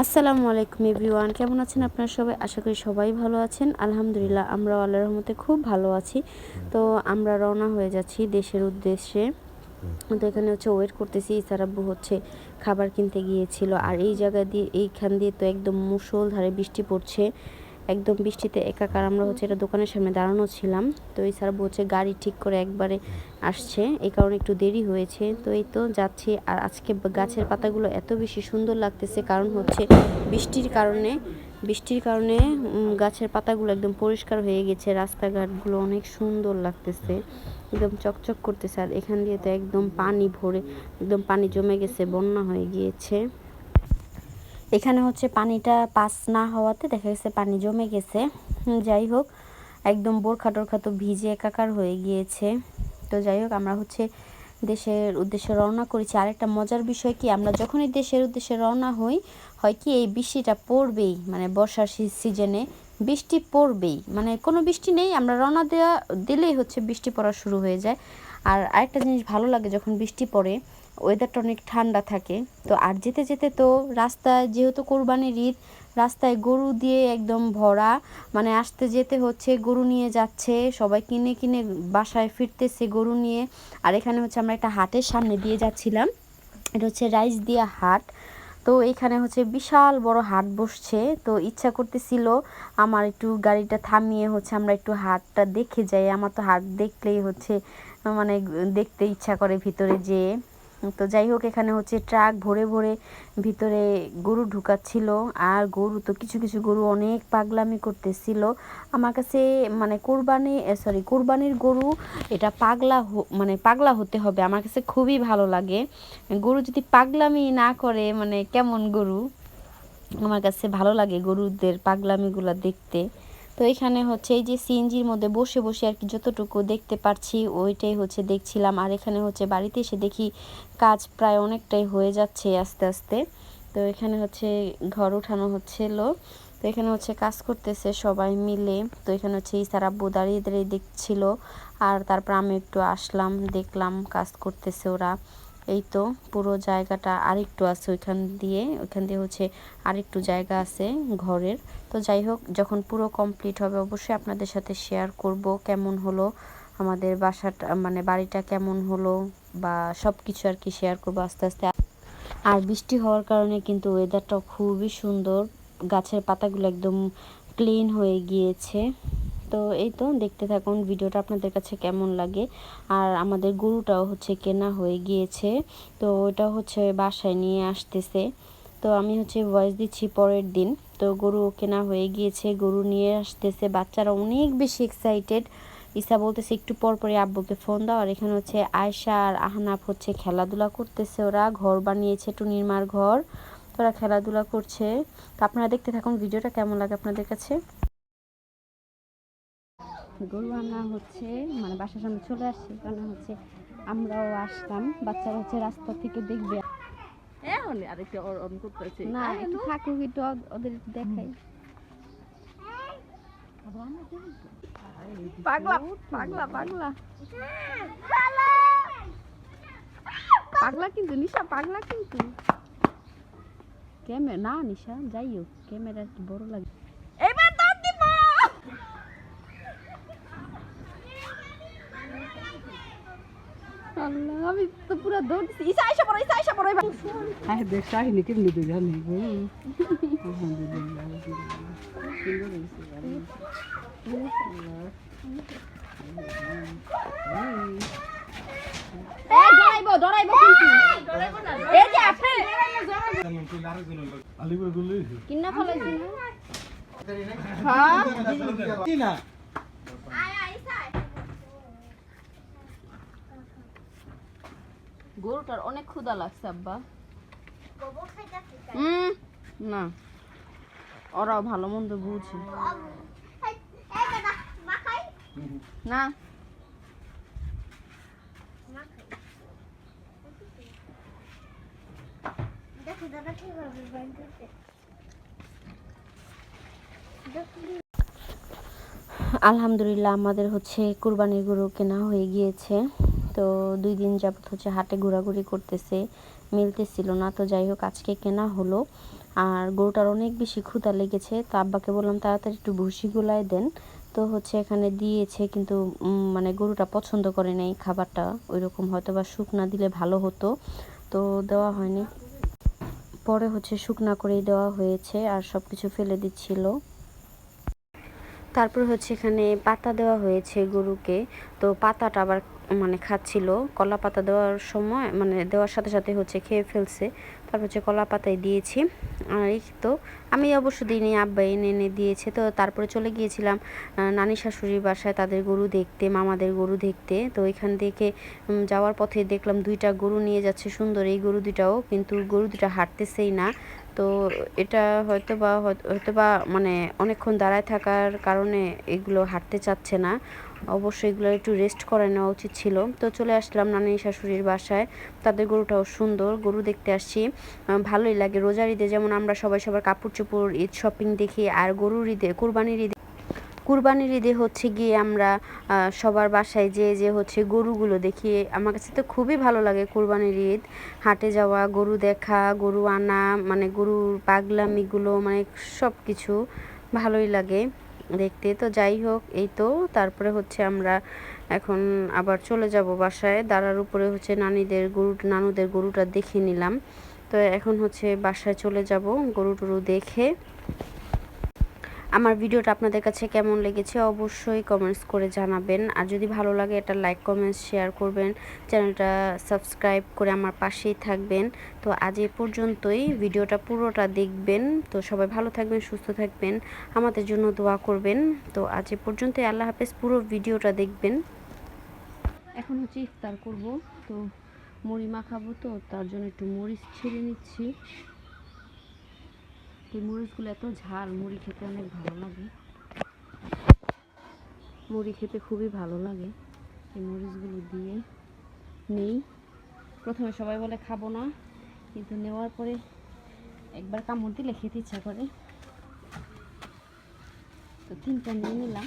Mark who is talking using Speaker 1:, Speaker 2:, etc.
Speaker 1: আসসালামু আলাইকুম এভরিওয়ান কেমন আছেন আপনারা সবাই? আশা করি সবাই ভালো আছেন। আলহামদুলিল্লাহ আমরা আল্লাহ রহমতে খুব ভালো আছি। তো আমরা রওনা হয়ে যাচ্ছি দেশের উদ্দেশ্যে। তো এখানে হচ্ছে ওয়েট করতেছি ইসারাব্বু হচ্ছে খাবার কিনতে গিয়েছিল। আর এই জায়গা দিয়ে এইখান দিয়ে তো একদম মুসলধারে বৃষ্টি পড়ছে। একদম বৃষ্টিতে একাকার আমরা হচ্ছে এটা দোকানের সামনে দাঁড়ানো ছিলাম। তো এই স্যার বলছে গাড়ি ঠিক করে একবারে আসছে। এই কারণে একটু দেরি হয়েছে। তো এই তো যাচ্ছি। আর আজকে গাছের পাতাগুলো এত বেশি সুন্দর লাগতেছে। কারণ হচ্ছে বৃষ্টির কারণে বৃষ্টির কারণে গাছের পাতাগুলো একদম পরিষ্কার হয়ে গেছে। রাস্তাঘাটগুলো অনেক সুন্দর লাগতেছে। একদম চকচক করতেছে। আর এখান দিয়ে তো একদম পানি ভরে, একদম পানি জমে গেছে, বন্যা হয়ে গিয়েছে। এখানে হচ্ছে পানিটা পাস না হওয়াতে দেখা গেছে পানি জমে গেছে। যাই হোক, একদম বোরখা টোরখা তো ভিজে একাকার হয়ে গিয়েছে। তো যাই হোক, আমরা হচ্ছে দেশের উদ্দেশ্যে রওনা করেছি। আরেকটা মজার বিষয় কি, আমরা যখনই দেশের উদ্দেশ্যে রওনা হই, হয় কি এই বৃষ্টিটা পড়বেই মানে বর্ষার সিজনে বৃষ্টি পড়বেই। মানে কোনো বৃষ্টি নেই, আমরা রওনা দেওয়া দিলেই হচ্ছে বৃষ্টি পড়া শুরু হয়ে যায়। আর আরেকটা জিনিস ভালো লাগে যখন বৃষ্টি পড়ে ওয়েদারটা অনেক ঠান্ডা থাকে। তো আর যেতে যেতে তো রাস্তায় যেহেতু কোরবানির ঈদ, রাস্তায় গরু দিয়ে একদম ভরা মানে আসতে যেতে হচ্ছে, গরু নিয়ে যাচ্ছে, সবাই কিনে কিনে বাসায় ফিরতেছে গরু নিয়ে। আর এখানে হচ্ছে আমরা একটা হাটের সামনে দিয়ে যাচ্ছিলাম। এটা হচ্ছে রাইস দিয়া হাট। তো এইখানে হচ্ছে বিশাল বড় হাট বসছে। তো ইচ্ছা করতেছিল আমার একটু গাড়িটা থামিয়ে হচ্ছে আমরা একটু হাটটা দেখে যাই। আমার তো হাট দেখলেই হচ্ছে মানে দেখতে ইচ্ছা করে ভিতরে যেয়ে। তো যাই হোক, এখানে হচ্ছে ট্রাক ভরে ভরে ভিতরে গরু ঢুকাচ্ছিল। আর গরু তো কিছু কিছু গরু অনেক পাগলামি করতেছিল। আমার কাছে মানে কোরবানি সরি কোরবানির গরু এটা পাগলা মানে পাগলা হতে হবে। আমার কাছে খুবই ভালো লাগে। গরু যদি পাগলামি না করে মানে কেমন গরু? আমার কাছে ভালো লাগে গরুদের পাগলামিগুলো দেখতে। তো এখানে হচ্ছে এই যে সিএনজির মধ্যে বসে বসে আর কি যতটুকু দেখতে পারছি, ওইটাই হচ্ছে দেখছিলাম। আর এখানে হচ্ছে বাড়িতে এসে দেখি কাজ প্রায় অনেকটাই হয়ে যাচ্ছে আস্তে আস্তে। তো এখানে হচ্ছে ঘর উঠানো হচ্ছিল। তো এখানে হচ্ছে কাজ করতেছে সবাই মিলে। তো এখানে হচ্ছে ইসার আব্বু দাঁড়িয়ে দাঁড়িয়ে দেখছিল। আর তারপর আমি একটু আসলাম, দেখলাম কাজ করতেছে ওরা। এই তো পুরো জায়গাটা আরেকটু আছে ওইখান দিয়ে ওইখান দিয়ে হচ্ছে আরেকটু জায়গা আছে ঘরের। তো যাই হোক, যখন পুরো কমপ্লিট হবে অবশ্যই আপনাদের সাথে শেয়ার করব কেমন হলো আমাদের বাসাটা মানে বাড়িটা কেমন হলো বা সব কিছু আর কি শেয়ার করব আস্তে আস্তে। আর বৃষ্টি হওয়ার কারণে কিন্তু ওয়েদারটা খুবই সুন্দর, গাছের পাতাগুলো একদম ক্লিন হয়ে গিয়েছে। তো এই তো, দেখতে থাকুন ভিডিওটা আপনাদের কাছে কেমন লাগে। আর আমাদের গরুটাও হচ্ছে কেনা হয়ে গিয়েছে, তো ওটা হচ্ছে বাসায় নিয়ে আসতেছে। তো আমি হচ্ছে ভয়েস দিচ্ছি পরের দিন। তো গরু কেনা হয়ে গিয়েছে, গরু নিয়ে আসতেছে, বাচ্চারা অনেক বেশি এক্সাইটেড ইসা বলতেছে, একটু পর পরে আব্বুকে ফোন দাও। আর এখানে হচ্ছে আয়সা আর আহনাফ হচ্ছে খেলাধুলা করতেছে ওরা, ঘর বানিয়েছে একটু নির্মার ঘর। তো ওরা খেলাধুলা করছে। তো আপনারা দেখতে থাকুন ভিডিওটা কেমন লাগে আপনাদের কাছে? গরু আনা হচ্ছে মানে বাসার সামনে চলে আসছে কারণ হচ্ছে আমরাও আসলাম বাচ্চারা হচ্ছে রাস্তা থেকে দেখবে। না একটু থাকুক একটু ওদের দেখাই। পাগলা পাগলা পাগলা। পাগলা কিন্তু নিশা পাগলা কিন্তু। ক্যামেরা না নিশা যাই হোক ক্যামেরা বড় লাগে। আল্লাহ আমি তো পুরো দৌড়ছি ইসা আইসা পড়ো ইসা আইসা পড়ো
Speaker 2: হ্যাঁ দেখ শাহিনী কেমনি তো জানি? আলহামদুলিল্লাহ সুন্দর
Speaker 1: এই ডরাইবো ডরাইবো কিন্তু এই যে আপনি কিন্না ফলাইছি না হ্যাঁ গরুটার অনেক ক্ষুধা লাগছে আব্বা। না। ওরাও ভালো মন্দ বুঝে। না। আলহামদুলিল্লাহ আমাদের হচ্ছে কুরবানির গরু কেনা হয়ে গিয়েছে। তো দুই দিন যাবত হচ্ছে হাটে ঘোরাঘুরি করতেছে, মিলতেছিল না। তো যাই হোক, আজকে কেনা হলো। আর গরুটার অনেক বেশি ক্ষুধা লেগেছে। তো আব্বাকে বললাম, তাড়াতাড়ি একটু ভুসি গুলাই দেন। তো হচ্ছে এখানে দিয়েছে, কিন্তু মানে গরুটা পছন্দ করে নাই। খাবারটা ওই রকম হয়তো বা শুকনা দিলে ভালো হতো। তো দেওয়া হয়নি। পরে হচ্ছে শুকনা করেই দেওয়া হয়েছে আর সব কিছু ফেলে দিচ্ছিল। তারপর হচ্ছে এখানে পাতা দেওয়া হয়েছে গরুকে। তো পাতাটা আবার মানে খাচ্ছিল, কলা পাতা দেওয়ার সময় মানে দেওয়ার সাথে সাথে হচ্ছে খেয়ে ফেলছে। তারপর হচ্ছে কলা পাতায় দিয়েছি। আর এই তো, আমি অবশ্য দিইনি আব্বা এনে এনে দিয়েছে। তো তারপরে চলে গিয়েছিলাম নানি শাশুড়ির বাসায় তাদের গরু দেখতে, মামাদের গরু দেখতে। তো এখান থেকে যাওয়ার পথে দেখলাম দুইটা গরু নিয়ে যাচ্ছে সুন্দর। এই গরু দুটাও কিন্তু গরু দুটা হাঁটতেছেই না। তো এটা হয়তো বা হয়তো বা মানে অনেকক্ষণ দাঁড়ায় থাকার কারণে এগুলো হাঁটতে চাচ্ছে না। অবশ্যই এগুলো একটু রেস্ট করে নেওয়া উচিত ছিল। তো চলে আসলাম নানি শাশুড়ির বাসায়। তাদের গরুটাও সুন্দর, গরু দেখতে আসছি। ভালোই লাগে। রোজার ঈদে যেমন আমরা সবাই সবার কাপড় চোপড় ঈদ শপিং দেখি, আর গরুর ঈদে, কুরবানির ঈদে কুরবানির ঈদে হচ্ছে গিয়ে আমরা সবার বাসায় যে যে হচ্ছে গরুগুলো দেখি। আমার কাছে তো খুবই ভালো লাগে কুরবানির ঈদ। হাটে যাওয়া, গরু দেখা, গরু আনা মানে গরুর পাগলামিগুলো মানে সব কিছু ভালোই লাগে। দেখতে। তো যাই হোক, এই তো তারপরে হচ্ছে আমরা এখন আবার চলে যাব বাসায়। দাঁড়ার উপরে হচ্ছে নানিদের গরু, নানুদের গরুটা দেখে নিলাম। তো এখন হচ্ছে বাসায় চলে যাব গরু টরু দেখে। আমার ভিডিওটা আপনাদের কাছে কেমন লেগেছে অবশ্যই কমেন্টস করে জানাবেন। আর যদি ভালো লাগে এটা লাইক কমেন্টস শেয়ার করবেন। চ্যানেলটা সাবস্ক্রাইব করে আমার পাশেই থাকবেন। তো আজ এ পর্যন্তই। ভিডিওটা পুরোটা দেখবেন। তো সবাই ভালো থাকবেন, সুস্থ থাকবেন। আমাদের জন্য দোয়া করবেন। তো আজ এ পর্যন্তই। আল্লাহ হাফেজ। পুরো ভিডিওটা দেখবেন। এখন হচ্ছে ইফতার করব। তো মুড়ি মাখাবো তো, তার জন্য একটু মরিচ ছিঁড়ে নিচ্ছি। এই মরিচগুলো এত ঝাল, মুড়ি খেতে অনেক ভালো লাগে। মুড়ি খেতে খুবই ভালো লাগে। এই মরিচগুলো দিয়ে নেই। প্রথমে সবাই বলে খাব না, কিন্তু নেওয়ার পরে একবার কামড় দিলে খেতে ইচ্ছা করে। তো তিনটা নিয়ে নিলাম।